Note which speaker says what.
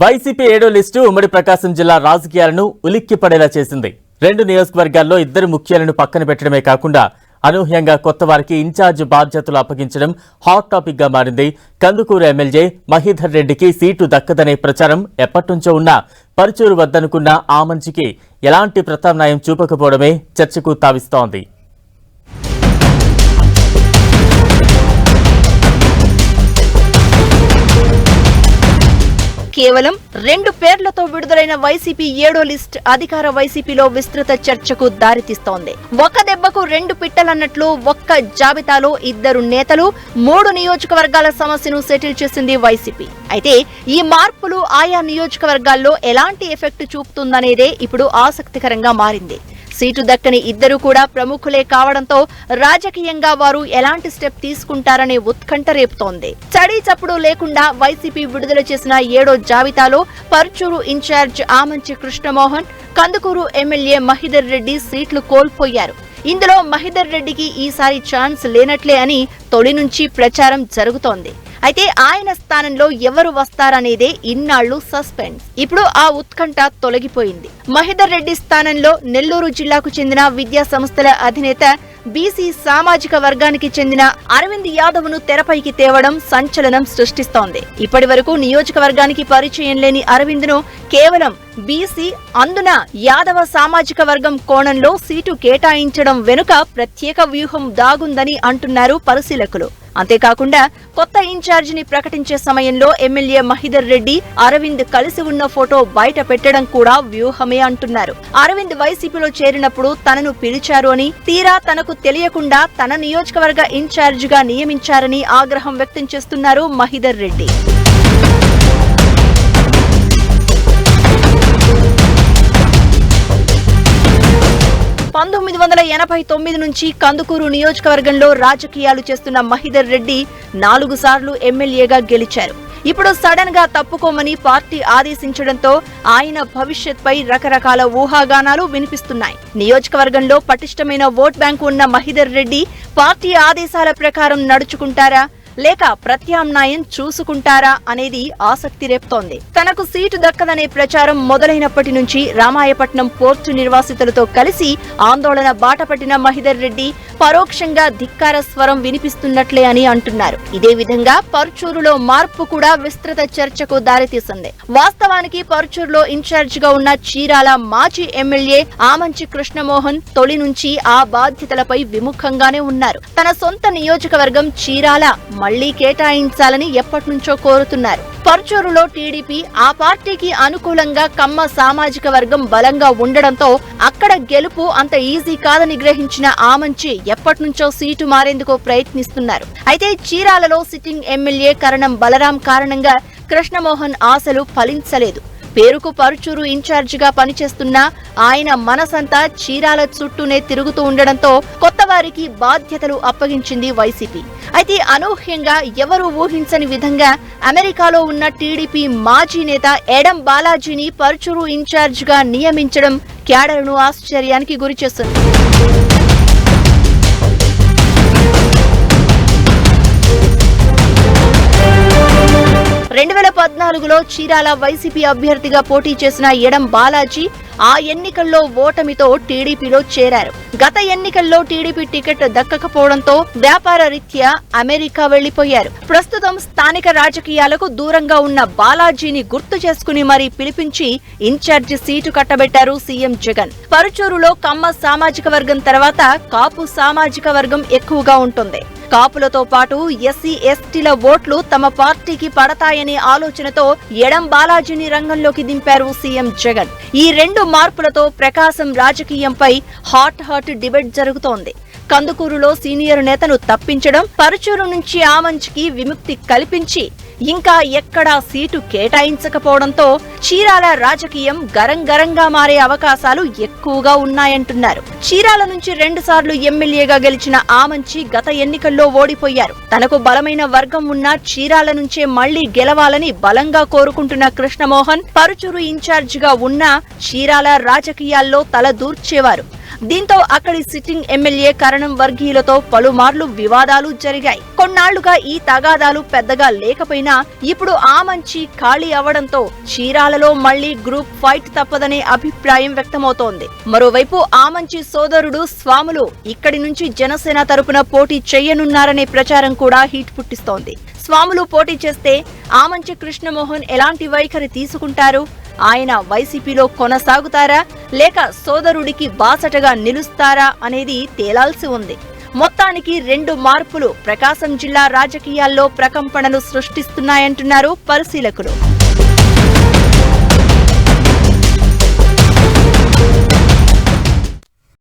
Speaker 1: YCP ఏడో list ఉమ్మడి ప్రకాశం జిల్లా రాజకీయాలను ఉలిక్కిపడేలా చేసింది. రెండు నియోజకవర్గాల్లో ఇద్దరు ముఖ్యాలను పక్కన పెట్టడమే కాకుండా అనూహ్యంగా కొత్త వారికి ఇన్ఛార్జ్ బాధ్యతలు అప్పగించడం హాట్ టాపిక్గా మారింది. కందుకూరు ఎమ్మెల్యే మహీధర్ రెడ్డికి సీటు దక్కదనే ప్రచారం ఎప్పటినుంచో ఉన్నా పరుచూరు వద్దనుకున్న ఆ మంచికి ఎలాంటి ప్రత్యామ్నాయం చూపకపోవడమే చర్చకు తావిస్తోంది.
Speaker 2: కేవలం రెండు పేర్లతో విడుదలైన వైసీపీ ఏడో లిస్ట్ అధికార వైసీపీలో విస్తృత చర్చకు దారితీస్తోంది. ఒక దెబ్బకు రెండు పిట్టలన్నట్లు ఒక్క జాబితాలో ఇద్దరు నేతలు మూడు నియోజకవర్గాల సమస్యను సెటిల్ చేసింది వైసీపీ. అయితే ఈ మార్పులు ఆయా నియోజకవర్గాల్లో ఎలాంటి ఎఫెక్ట్ చూపుతుందనేదే ఇప్పుడు ఆసక్తికరంగా మారింది. సీటు దక్కని ఇద్దరు కూడా ప్రముఖులే కావడంతో రాజకీయంగా వారు ఎలాంటి స్టెప్ తీసుకుంటారనే ఉత్కంఠ రేపుతోంది. చడీ చప్పుడు లేకుండా వైసీపీ విడుదల చేసిన ఏడో జాబితాలో పర్చూరు ఇన్ఛార్జ్ ఆమంచి కృష్ణమోహన్ కందుకూరు ఎమ్మెల్యే మహిదర్ రెడ్డి సీట్లు కోల్పోయారు. ఇందులో మహిదర్ రెడ్డికి ఈసారి ఛాన్స్ లేనట్లే అని తొలి నుంచి ప్రచారం జరుగుతోంది. అయితే ఆయన స్థానంలో ఎవరు వస్తారనేదే ఇన్నాళ్ళు సస్పెన్స్. ఇప్పుడు ఆ ఉత్కంఠ తొలగిపోయింది. మహిదర్ రెడ్డి స్థానంలో నెల్లూరు జిల్లాకు చెందిన విద్యా సంస్థల అధినేత బీసీ సామాజిక వర్గానికి చెందిన అరవింద్ యాదవ్ను తెరపైకి తేవడం సంచలనం సృష్టిస్తోంది. ఇప్పటి వరకు నియోజకవర్గానికి పరిచయం లేని అరవింద్ను కేవలం బీసీ అందున యాదవ సామాజిక వర్గం కోణంలో సీటు కేటాయించడం వెనుక ప్రత్యేక వ్యూహం దాగుందని అంటున్నారు పరిశీలకులు. అంతేకాకుండా కొత్త ఇన్ఛార్జిని ప్రకటించే సమయంలో ఎమ్మెల్యే మహిదర్ రెడ్డి అరవింద్ కలిసి ఉన్న ఫోటో బయట పెట్టడం కూడా వ్యూహమే అంటున్నారు. అరవింద్ వైసీపీలో చేరినప్పుడు తనను పిలిచారు అని తీరా తనకు తెలియకుండా తన నియోజకవర్గ ఇన్ఛార్జిగా నియమించారని ఆగ్రహం వ్యక్తం చేస్తున్నారు మహిదర్ రెడ్డి. పంతొమ్మిది వందల ఎనభై తొమ్మిది నుంచి కందుకూరు నియోజకవర్గంలో రాజకీయాలు చేస్తున్న మహిదర్ రెడ్డి నాలుగు సార్లు ఎమ్మెల్యేగా గెలిచారు. ఇప్పుడు సడన్గా తప్పుకోమని పార్టీ ఆదేశించడంతో ఆయన భవిష్యత్పై రకరకాల ఊహాగానాలు వినిపిస్తున్నాయి. నియోజకవర్గంలో పటిష్టమైన ఓట్ బ్యాంకు ఉన్న మహిదర్ రెడ్డి పార్టీ ఆదేశాల ప్రకారం నడుచుకుంటారా? లేక ప్రత్యామ్నాయం చూసుకుంటారా అనేది ఆసక్తి రేపుతోంది. తనకు సీటు దక్కదనే ప్రచారం మొదలైనప్పటి నుంచి రామాయపట్నం పోర్టు నిర్వాసితులతో కలిసి ఆందోళన బాటపట్టిన మహిదర్ రెడ్డి పరోక్షంగా ధిక్కార స్వరం వినిపిస్తున్నట్లే అని అంటున్నారు. ఇదే విధంగా పర్చూరులో మార్పు కూడా విస్తృత చర్చకు దారితీసింది. వాస్తవానికి పర్చూరులో ఇన్ఛార్జ్గా ఉన్న చీరాల మాజీ ఎమ్మెల్యే ఆమంచి కృష్ణమోహన్ తొలి నుంచి ఆ బాధ్యతలపై విముఖంగానే ఉన్నారు. తన సొంత నియోజకవర్గం చీరాల మళ్ళీ కేటాయించాలని ఎప్పటినుంచో కోరుతున్నారు. పర్చూరులో టీడీపీ ఆ పార్టీకి అనుకూలంగా కమ్మ సామాజిక వర్గం బలంగా ఉండడంతో అక్కడ గెలుపు అంత ఈజీ కాదని గ్రహించిన ఆమంచి ఎప్పటినుంచో సీటు మారేందుకు ప్రయత్నిస్తున్నారు. అయితే చీరాలలో సిట్టింగ్ ఎమ్మెల్యే కరణం బలరాం కారణంగా కృష్ణమోహన్ ఆశలు ఫలించలేదు. పేరుకు పరుచూరు ఇన్ఛార్జిగా పనిచేస్తున్న ఆయన మనసంతా చీరాల చుట్టూనే తిరుగుతూ ఉండడంతో కొత్త వారికి బాధ్యతలు అప్పగించింది వైసీపీ. అయితే అనూహ్యంగా ఎవరు ఊహించని విధంగా అమెరికాలో ఉన్న టీడీపీ మాజీ నేత ఎడం బాలాజీని పరుచూరు ఇన్ఛార్జ్గా నియమించడం క్యాడర్ను ఆశ్చర్యానికి గురిచేస్తుంది. రెండు వేల పద్నాలుగులో చీరాల వైసీపీ అభ్యర్థిగా పోటీ చేసిన ఎడం బాలాజీ ఆ ఎన్నికల్లో ఓటమితో టీడీపీలో చేరారు. గత ఎన్నికల్లో టీడీపీ టికెట్ దక్కకపోవడంతో వ్యాపార రీత్యా అమెరికా వెళ్ళిపోయారు ప్రస్తుతం స్థానిక రాజకీయాలకు దూరంగా ఉన్న బాలాజీని గుర్తు చేసుకుని మరీ పిలిపించి ఇన్ఛార్జి సీటు కట్టబెట్టారు సీఎం జగన్. పరుచూరులో కమ్మ సామాజిక వర్గం తర్వాత కాపు సామాజిక వర్గం ఎక్కువగా ఉంటుంది. కాపులతో పాటు ఎస్సీ ఎస్టీల ఓట్లు తమ పార్టీకి పడతాయనే ఆలోచనతో ఎడం బాలాజీని రంగంలోకి దింపారు సీఎం జగన్. ఈ రెండు మార్పులతో ప్రకాశం రాజకీయంపై హాట్ హాట్ డిబేట్ జరుగుతోంది. కందుకూరులో సీనియర్ నేతను తప్పించడం పరుచూరు నుంచి ఆమంచికి విముక్తి కల్పించి ఇంకా ఎక్కడా సీటు కేటాయించకపోవడంతో చీరాల రాజకీయం గరం గరంగా మారే అవకాశాలు ఎక్కువగా ఉన్నాయంటున్నారు. చీరాల నుంచి రెండు సార్లు ఎమ్మెల్యేగా గెలిచిన ఆమంచి గత ఎన్నికల్లో ఓడిపోయారు. తనకు బలమైన వర్గం ఉన్న చీరాల నుంచే మళ్ళీ గెలవాలని బలంగా కోరుకుంటున్న కృష్ణమోహన్ పరుచూరు ఇన్ఛార్జిగా ఉన్నా చీరాల రాజకీయాల్లో తల దూర్చేవారు. దీంతో అక్కడి సిట్టింగ్ ఎమ్మెల్యే కరణం వర్గీయులతో పలుమార్లు వివాదాలు జరిగాయి. కొన్నాళ్ళుగా ఈ తగాదాలు పెద్దగా లేకపోయినా ఇప్పుడు ఆ మంచి ఖాళీ అవడంతో చీరాలలో మళ్ళీ గ్రూప్ ఫైట్ తప్పదనే అభిప్రాయం వ్యక్తమవుతోంది. మరోవైపు ఆ మంచి సోదరుడు స్వాములు ఇక్కడి నుంచి జనసేన తరపున పోటీ చేయనున్నారనే ప్రచారం కూడా హీట్ పుట్టిస్తోంది. స్వాములు పోటీ చేస్తే ఆమంచి కృష్ణమోహన్ ఎలాంటి వైఖరి తీసుకుంటారు? ఆయన వైసీపీలో కొనసాగుతారా లేక సోదరుడికి బాసటగా నిలుస్తారా అనేది తేలాల్సి ఉంది. మొత్తానికి రెండు మార్పులు ప్రకాశం జిల్లా రాజకీయాల్లో ప్రకంపనలు సృష్టిస్తున్నాయంటున్నారు పరిశీలకులు.